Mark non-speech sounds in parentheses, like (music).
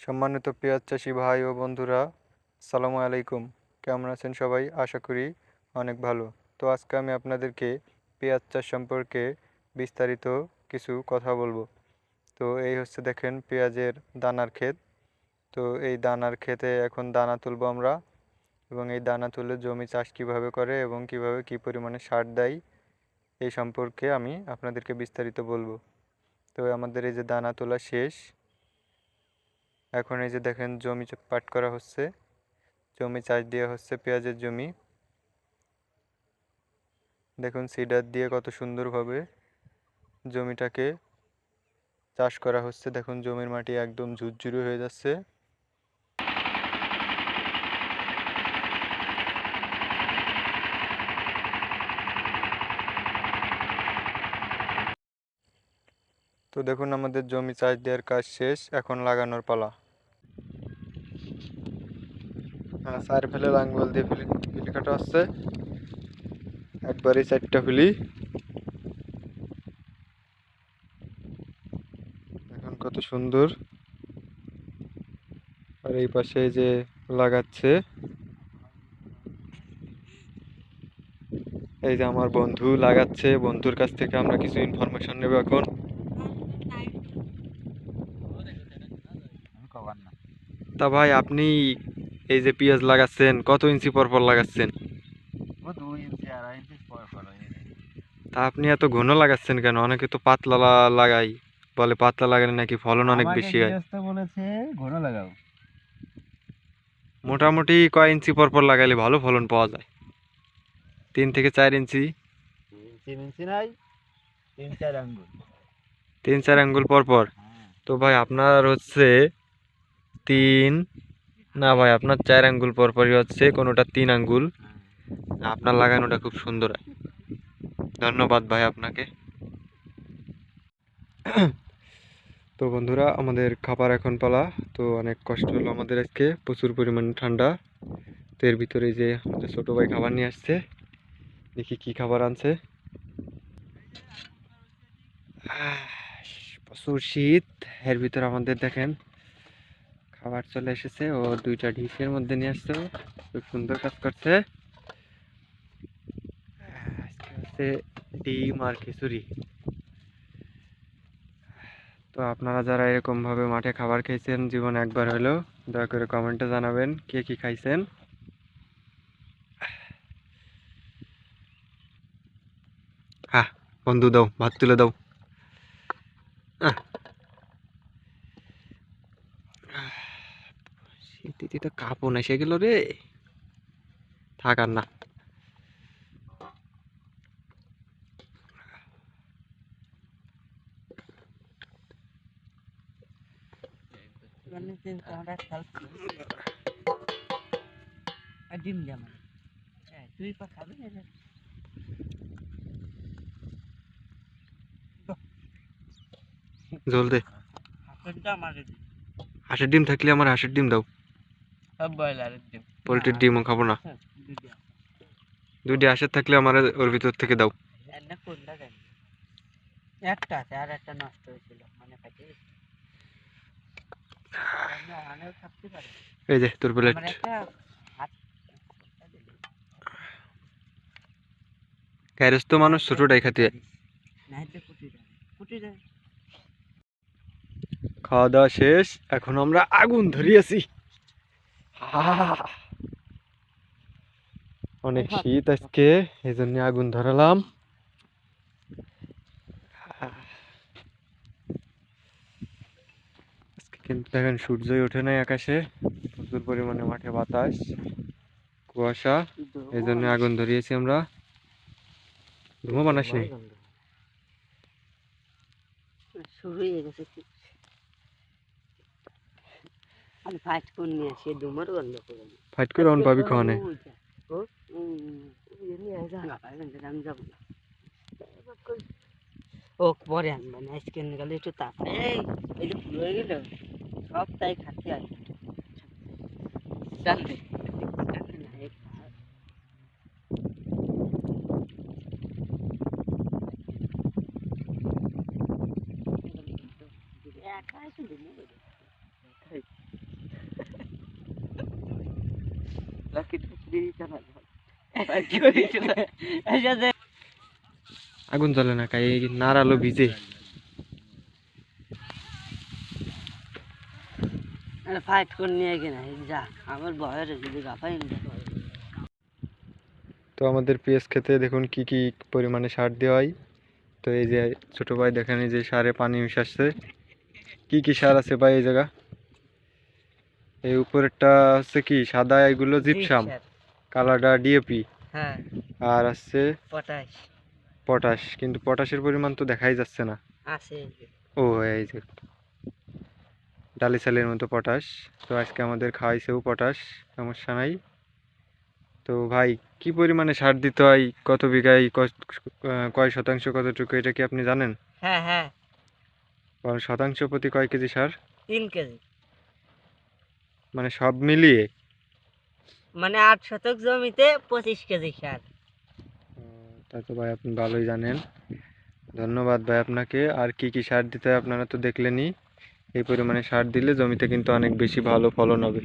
সম্মানিত পেঁয়াজ চাষি ভাই ও বন্ধুরা সালামু আলাইকুম। কেমন আছেন সবাই? আশা করি অনেক ভালো। তো আজকে আমি আপনাদেরকে পেঁয়াজ চাষ সম্পর্কে বিস্তারিত কিছু কথা বলব। তো এই হচ্ছে দেখেন পেঁয়াজের দানার ক্ষেত। তো এই দানার ক্ষেতে এখন দানা তুলবো আমরা এবং এই দানা তুলে জমি চাষ কীভাবে করে এবং কীভাবে কি পরিমাণে সার দেয় এই সম্পর্কে আমি আপনাদেরকে বিস্তারিত বলব। তো আমাদের এই যে দানা তোলা শেষ এখন এই যে দেখেন জমি পাট করা হচ্ছে। জমি চাষ দেওয়া হচ্ছে, পেঁয়াজের জমি। দেখুন সিডার দিয়ে কত সুন্দরভাবে জমিটাকে চাষ করা হচ্ছে। দেখুন জমির মাটি একদম ঝুরঝুরে হয়ে যাচ্ছে। তো দেখুন আমাদের জমি চাষ দেওয়ার কাজ শেষ, এখন লাগানোর পালা। হ্যাঁ সার ফেলে লাঙ্গল দিয়ে ফিলি ফিলি কাটা হচ্ছে। একবারে চারটা ফিলি। এখন কত সুন্দর। আর এই পাশে যে লাগাচ্ছে। এই যে আমার বন্ধু লাগাচ্ছে, বন্ধুর কাছ থেকে আমরা কিছু ইনফরমেশন নেব এখন। তা ভাই আপনি এই যে পেঁয়াজ লাগাচ্ছেন কত ইঞ্চি পর পর লাগাচ্ছেন তা আপনি এত ঘন লাগাচ্ছেন কেন? অনেকে তো পাতলা লাগাই। বলে পাতলা লাগালে নাকি ফলন অনেক বেশি হয়। বলেছে ঘন লাগাও। মোটামুটি কয় ইঞ্চি পর পর লাগাইলে ভালো ফলন পাওয়া যায়? তিন থেকে চার ইঞ্চি? চার আঙ্গুল। তিন চার আঙ্গুল পর পর হ্যাঁ। তো ভাই আপনার হচ্ছে তিন। না ভাই, আপনার চার আঙ্গুল পর পরই হচ্ছে, কোনোটা তিন আঙ্গুল। আপনার লাগানোটা খুব সুন্দর। ধন্যবাদ ভাই আপনাকে। তো বন্ধুরা, আমাদের খাবার এখন পালা। তো অনেক কষ্ট হলো আমাদের আজকে, প্রচুর পরিমাণে ঠান্ডা। তো এর ভিতরে যে আমাদের ছোটো ভাই খাবার নিয়ে আসছে। দেখি কি খাবার আনছে। প্রচুর শীত। এর ভিতরে আমাদের দেখেন খাবার চলে এসেছে। ও দুইটা ডিশের মধ্যে নিয়ে আসছে খুব সুন্দর কাজ করছে। হচ্ছে ডিম আর খিচুড়ি। তো আপনারা যারা এরকম ভাবে মাঠে খাবার খেয়েছেন, জীবন একবার হলেও দয়া করে কমেন্টে জানাবেন কে কি খাইছেন। হ্যাঁ বন্ধু দাও, ভাত তুলে দাও। আহ। তো কাপড় এসে গেল রে। থাক আর না। জল দে হাঁসের ডিম থাকলে আমার হাঁসের ডিম দাও। সব ব্রয়লারের ডিম। পোলট্রির ডিমও খাব না? দুইটি হাঁসের থাকলে আমার ওর ভিতর থেকে দাও। একটা কোনটা কেন একটা আছে আর একটা নষ্ট হয়েছিল মানে ফাটে গেছে আমরা আনেও থাকতে পারি। এই যে তোর প্লেট আমার একটা হাত গ্যারেজ তো মানুষ ছোটটাই খাতে। খাওয়া দাওয়া শেষ এখন আমরা আগুন ধরিয়েছি! অনেক শীত আজকে এই জন্য আগুন ধরালাম। কিন্তু দেখেন সূর্যই ওঠে নাই আকাশে প্রচুর পরিমাণে মাঠে বাতাস কুয়াশা এই জন্য আগুন ধরিয়েছি আমরা। ধুমো বানাস শুরু হয়ে গেছে। আমি ফাইট করে নিয়ে আসি দুমার গন্ধ করে ফাইট করে অন পাবি খাওয়ানে ও পরে আনবে না আজকে গেলে একটু তাপ এই এই যে ফুল হয়ে গেল সব তাই খাচ্ছি আর ডাল দে ডাল দে না, এই খা- একা এসে দিলে এই যে যে- (laughs) আগুন জ্বলে না কাই নাড়ালো ভিজে। একটা ফাইট করে নিয়ে কিনা যা আমার বয়ের যদি গাফাই তো আমাদের পেঁয়াজ খেতে দেখুন কি কি পরিমাণে সার দেওয়া হয়। তো এই যে ছোট ভাই দেখেন এই যে সারে পানি মিশাচ্ছে। কি কি সার আছে ভাই এই জায়গা? এই উপরেরটা হচ্ছে কি সাদা এগুলো জিপসাম। কালারটা ডিএপি হ্যাঁ। আর আছে পটাশ। পটাশ কিন্তু পটাশের পরিমাণ তো দেখাই যাচ্ছে না। আছে। ও এই যে। ডালি চালের মতো পটাশ। তো আজকে আমাদের খাওয়াইছেও পটাশ সমস্যা নাই। তো ভাই কি পরিমাণে সার দিতে হয়? কত বিঘায়? কয় শতাংশ কতটুকু? এটা কি আপনি জানেন? হ্যাঁ হ্যাঁ। শতাংশ প্রতি কয় কেজি সার? তিন কেজি। মানে সব মিলিয়ে? মানে আট শতক জমিতে পঁচিশ কেজি সার। তা তো ভাই আপনি ভালোই জানেন। ধন্যবাদ ভাই আপনাকে। আর কি কি সার দিতে হয় আপনারা তো দেখলেনই। এই পরিমাণে সার দিলে জমিতে কিন্তু অনেক বেশি ভালো ফলন হবে।